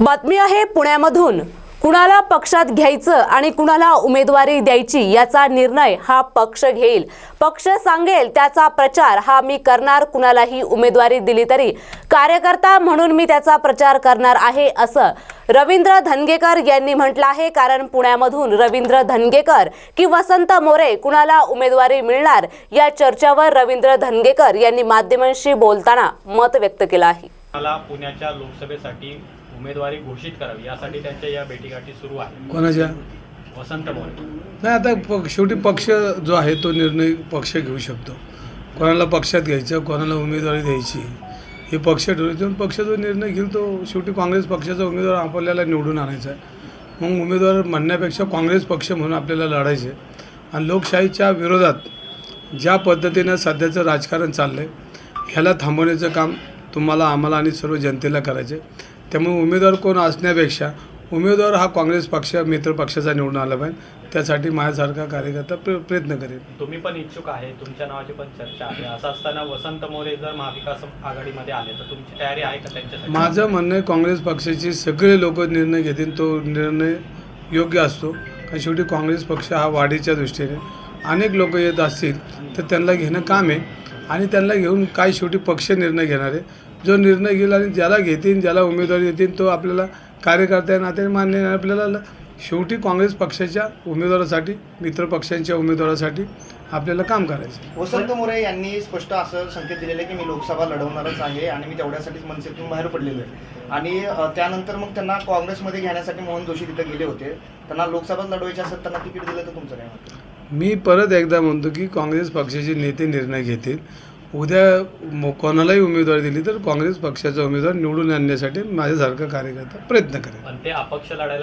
बातमी आहे पुण्यामधून. कुणाला पक्षात घ्यायचं आणि कुणाला उमेदवारी द्यायची याचा निर्णय हा पक्ष घेईल. पक्ष सांगेल त्याचा प्रचार हा मी करणार कुणालाही उमेदवारी दिली तरी. कार्यकर्ता म्हणून मी त्याचा प्रचार करणार आहे असं रवींद्र धनगेकर यांनी म्हटलं आहे. कारण पुण्यामधून रवींद्र धनगेकर की वसंत मोरे कुणाला उमेदवारी मिळणार या चर्चेवर रवींद्र धनगेकर यांनी माध्यमांशी बोलताना मत व्यक्त केलं आहे. मला पुण्याच्या लोकसभेसाठी उमेदवारी घोषित करावी यासाठी त्यांच्या या भेटीगाठी सुरू आहे. कोणाच्या? वसंत मोरे. नाही आता प शेवटी पक्ष जो आहे तो निर्णय पक्ष घेऊ शकतो. कोणाला पक्षात घ्यायचं कोणाला उमेदवारी द्यायची हे पक्ष ठरवतो पक्ष जो निर्णय घेईल तो शेवटी काँग्रेस पक्षाचा उमेदवार आपल्याला निवडून आणायचा आहे. मग उमेदवार म्हणण्यापेक्षा काँग्रेस पक्ष म्हणून आपल्याला लढायचे आहे. आणि लोकशाहीच्या विरोधात ज्या पद्धतीनं सध्याचं राजकारण चाललं आहे ह्याला थांबवण्याचं काम तुम्हाला आम्हाला आणि सर्व जनतेला करायचं आहे त्यामुळे उमेदवार कोण असण्यापेक्षा उमेदवार हा काँग्रेस पक्ष मित्र पक्षाचा निवडून आला पाहिजे. त्यासाठी माझ्यासारखा कार्यकर्ता प्र प्रयत्न करेल तुम्ही पण इच्छुक आहे तुमच्या नावाची पण चर्चा आहे. असं असताना वसंत मोरे जर महाविकास आघाडीमध्ये आले तर तुमची तयारी आहे का त्यांच्यासाठी? माझं म्हणणं आहे काँग्रेस पक्षाचे सगळे लोक निर्णय घेतील तो निर्णय योग्य असतो. कारण शेवटी काँग्रेस पक्ष हा वाढीच्या दृष्टीने अनेक लोक येत असतील तर त्यांना घेणं काम आहे. आणि त्यांना घेऊन काय शेवटी पक्ष निर्णय घेणार आहे जो निर्णय घेईल आणि ज्याला घेतील ज्याला उमेदवारी देतील तो आपल्याला कार्यकर्त्या नात्याने मान्य आहे. आपल्याला शेवटी काँग्रेस पक्षाच्या उमेदवारासाठी मित्र पक्षांच्या उमेदवारासाठी आपल्याला काम करायचं आहे. वसंत मोरे यांनी स्पष्ट असं संकेत दिलेले की मी लोकसभा लढवणारच आहे आणि मी तेवढ्यासाठीच मनसेतून बाहेर पडलेलो आहे आणि त्यानंतर मग त्यांना काँग्रेसमध्ये घेण्यासाठी मोहन जोशी तिथे गेले होते त्यांना लोकसभा लढवायची असेल त्यांना तिकीट दिलं तर तुमचं काय आहे? मी परत एकदा म्हणतो की काँग्रेस पक्षाचे नेते निर्णय घेतील उद्या कोणालाही उमेदवारी दिली तर काँग्रेस पक्षाचा उमेदवार निवडून आणण्यासाठी माझ्यासारखा कार्यकर्ता प्रयत्न करेल. पण ते अपक्ष लढायला